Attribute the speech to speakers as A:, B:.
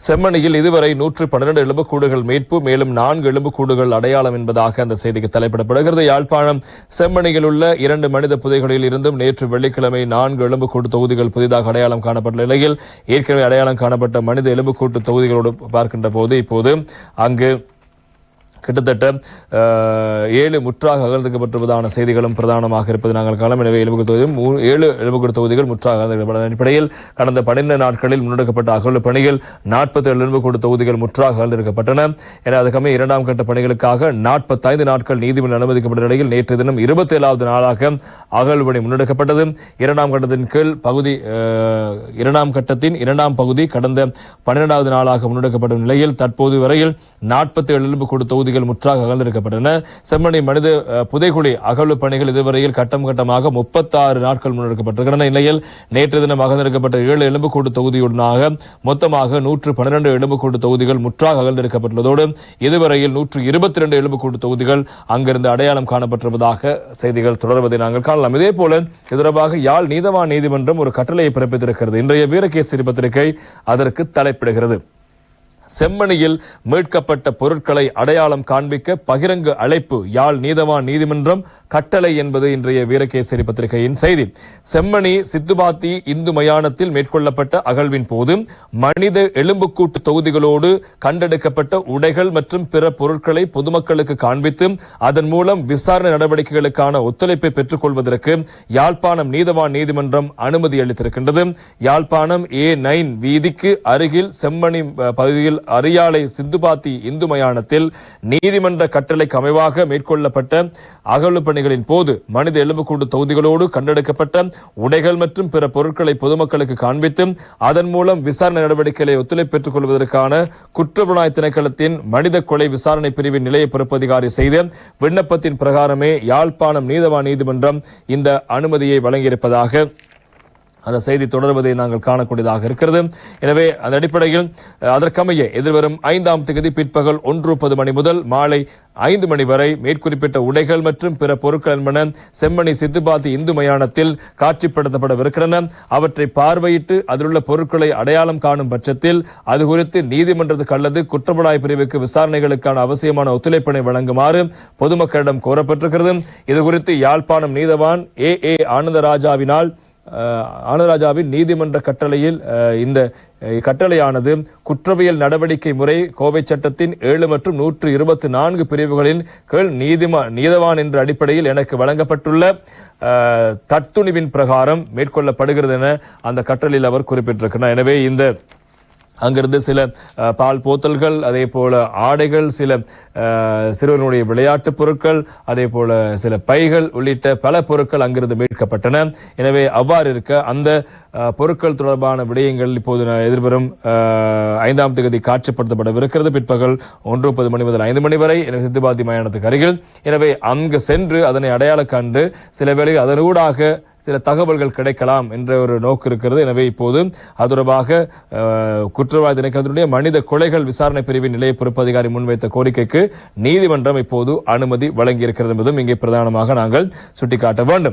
A: செம்மணியில் இதுவரை நூற்று பன்னிரண்டு எலும்புக்கூடுகள் மீட்பு மேலும் நான்கு எலும்புக்கூடுகள் அடையாளம் என்பதாக அந்த செய்திக்கு தலைப்பிடப்படுகிறது. யாழ்ப்பாணம் செம்மணியில் உள்ள இரண்டு மனித புதைகளில் இருந்தும் நேற்று வெள்ளிக்கிழமை நான்கு எலும்புக்கூட்டு தொகுதிகள் புதிதாக அடையாளம் காணப்பட்ட நிலையில் ஏற்கனவே அடையாளம் காணப்பட்ட மனித எலும்புக்கூட்டு தொகுதிகளோடு பார்க்கின்ற போது இப்போது அங்கு கிட்டத்தட்ட ஏழு முற்றாக அகழ்ந்துக்கப்பட்டிருப்பதான செய்திகளும் பிரதானமாக இருப்பது நாங்கள் காலம் எனவே எலும்புக்கூடு தொகுதி ஏழு எலும்புக்கூடு தொகுதிகள் முற்றாக அகழ்ந்துக்கப்பட்ட அடிப்படையில் கடந்த பன்னிரண்டு நாட்களில் முன்னெடுக்கப்பட்ட அகழ்வு பணிகள் நாற்பத்தி ஏழு எலும்புக்கூடு தொகுதிகள் முற்றாக அகழ்ந்திருக்கப்பட்டன. என அதுக்கமே இரண்டாம் கட்ட பணிகளுக்காக நாற்பத்தைந்து நாட்கள் நீதிமன்றம் அனுமதிக்கப்பட்ட நிலையில் நேற்று தினம் இருபத்தி ஏழாவது நாளாக அகழ்வு பணி முன்னெடுக்கப்பட்டது. இரண்டாம் கட்டத்தின் கீழ் பகுதி இரண்டாம் கட்டத்தின் இரண்டாம் பகுதி கடந்த பன்னிரெண்டாவது நாளாக முன்னெடுக்கப்படும் நிலையில் தற்போது வரையில் நாற்பத்தி ஏழு எலும்புக்கூடு தொகுதிகள் முற்றாக அகழ்ந்தெடுக்கப்பட்டன செம்மணி மனித புதைகுழி அகழ்வு பணிகள் இதுவரையில் கட்டம் கட்டமாக முப்பத்தாறு நாட்கள் முன்னெடுக்கப்பட்டிருக்கின்றன. நிலையில் நேற்று தினம் அகழ்ந்தெடுக்கப்பட்ட ஏழு எலும்புக்கூடு தொகுதியுடனாக மொத்தமாக நூற்று பன்னிரண்டு எலும்புக்கூடு தொகுதிகள் முற்றாக அகழ்ந்தெடுக்கப்பட்டுள்ளதோடு இதுவரையில் நூற்று இருபத்தி இரண்டு எலும்புக்கூடு தொகுதிகள் அங்கிருந்து அடையாளம் காணப்பட்டிருப்பதாக செய்திகள் தொடர்வதை நாங்கள் காணலாம். இதே போல இது தொடர்பாக யாழ் நீதவான் நீதிமன்றம் ஒரு கட்டளையை பிறப்பித்திருக்கிறது. இன்றைய வீரகேசரி பத்திரிகை அதற்கு தலைப்பிடுகிறது. செம்மணியில் மீட்கப்பட்ட பொருட்களை அடையாளம் காண்பிக்க பகிரங்க அழைப்பு. யாழ் நீதவான் நீதிமன்றம் கட்டளை என்பது இன்றைய வீரகேசரி பத்திரிகையின் செய்தி. செம்மணி சித்துபாத்தி இந்து மயானத்தில் மேற்கொள்ளப்பட்ட அகழ்வின் போது மனித எலும்புக்கூட்டு தொகுதிகளோடு கண்டெடுக்கப்பட்ட உடைகள் மற்றும் பிற பொருட்களை பொதுமக்களுக்கு காண்பித்து அதன் மூலம் விசாரணை நடவடிக்கைகளுக்கான ஒத்துழைப்பை பெற்றுக் கொள்வதற்கு யாழ்ப்பாணம் நீதவான் நீதிமன்றம் அனுமதி அளித்திருக்கின்றது. யாழ்ப்பாணம் ஏ நைன் வீதிக்கு அருகில் செம்மணி பகுதியில் அரியாலை சிந்துபாத்தி இந்து மயானத்தில் நீதிமன்ற கட்டளைக்கு அமைவாக மேற்கொள்ளப்பட்ட அகழ்வு பணிகளின் போது மனித எலும்புக்கூடு தொகுதிகளோடு கண்டெடுக்கப்பட்ட உடைகள் மற்றும் பிற பொருட்களை பொதுமக்களுக்கு காண்பித்து அதன் மூலம் விசாரணை நடவடிக்கைகளை ஒத்துழைப்பு பெற்றுக் கொள்வதற்கான குற்றப்புலனாய் திணைக்களத்தின் மனித கொலை விசாரணை பிரிவின் நிலைய பொறுப்பதிகாரி செய்த விண்ணப்பத்தின் பிரகாரமே யாழ்ப்பாணம் நீதவான் நீதிமன்றம் இந்த அனுமதியை வழங்கியிருப்பதாக அந்த செய்தி தொடர்வதை நாங்கள் காணக்கூடியதாக இருக்கிறது. எனவே அந்த அடிப்படையில் அதற்கமைய எதிர்வரும் ஐந்தாம் தேதி பிற்பகல் ஒன்று முப்பது மணி முதல் மாலை ஐந்து மணி வரை மேற்குறிப்பிட்ட உடைகள் மற்றும் பிற பொருட்கள் என்பன செம்மணி சித்துபாத்தி இந்து மயானத்தில் காட்சிப்படுத்தப்படவிருக்கின்றன. அவற்றை பார்வையிட்டு அதிலுள்ள பொருட்களை அடையாளம் காணும் பட்சத்தில் அது குறித்து நீதிமன்றத்துக்கு அல்லது குற்றப்புலாய் பிரிவுக்கு விசாரணைகளுக்கான அவசியமான ஒத்துழைப்பினை வழங்குமாறு பொதுமக்களிடம் கோரப்பட்டிருக்கிறது. இது குறித்து யாழ்ப்பாணம் நீதவான் ஏ ஏ ஆனந்தராஜாவினால் ஆனராஜாவின் நீதிமன்ற கட்டளையில் இந்த கட்டளையானது குற்றவியல் நடவடிக்கை முறை கோவை சட்டத்தின் ஏழு மற்றும் நூற்று இருபத்தி நான்கு பிரிவுகளின் கீழ் நீதிமா நீதவான் என்ற அடிப்படையில் எனக்கு வழங்கப்பட்டுள்ள தத்துணிவின் பிரகாரம் மேற்கொள்ளப்படுகிறது என அந்த கட்டளையில் அவர் குறிப்பிட்டிருக்கிறார். எனவே இந்த அங்கிருந்து சில பால் போத்தல்கள் அதே போல ஆடைகள் சில சிறுவனுடைய விளையாட்டு விளையாட்டுப் பொருட்கள் அதே போல சில பைகள் உள்ளிட்ட பல பொருட்கள் அங்கிருந்து மீட்கப்பட்டன. எனவே அவ்வாறு இருக்க அந்த பொருட்கள் தொடர்பான விடயங்கள் இப்போது எதிர்வரும் ஐந்தாம் தேதி காட்சிப்படுத்தப்படவிருக்கிறது. பிற்பகல் ஒன்று முப்பது மணி முதல் ஐந்து மணி வரை எனவே சித்துபாதி மயானத்துக்கு அருகில். எனவே அங்கு சென்று அதனை அடையாள கண்டு சில வேளை அதனூடாக சில தகவல்கள் கிடைக்கலாம் என்ற ஒரு நோக்கு இருக்கிறது. எனவே இப்போது அது தொடர்பாக குற்றவாளி திணைக்களத்தினுடைய மனித கொலைகள் விசாரணை பிரிவின் நிலைய பொறுப்பு அதிகாரி முன்வைத்த கோரிக்கைக்கு நீதிமன்றம் இப்போது அனுமதி வழங்கியிருக்கிறது என்பதும் இங்கே பிரதானமாக நாங்கள் சுட்டிக்காட்ட வேண்டும்.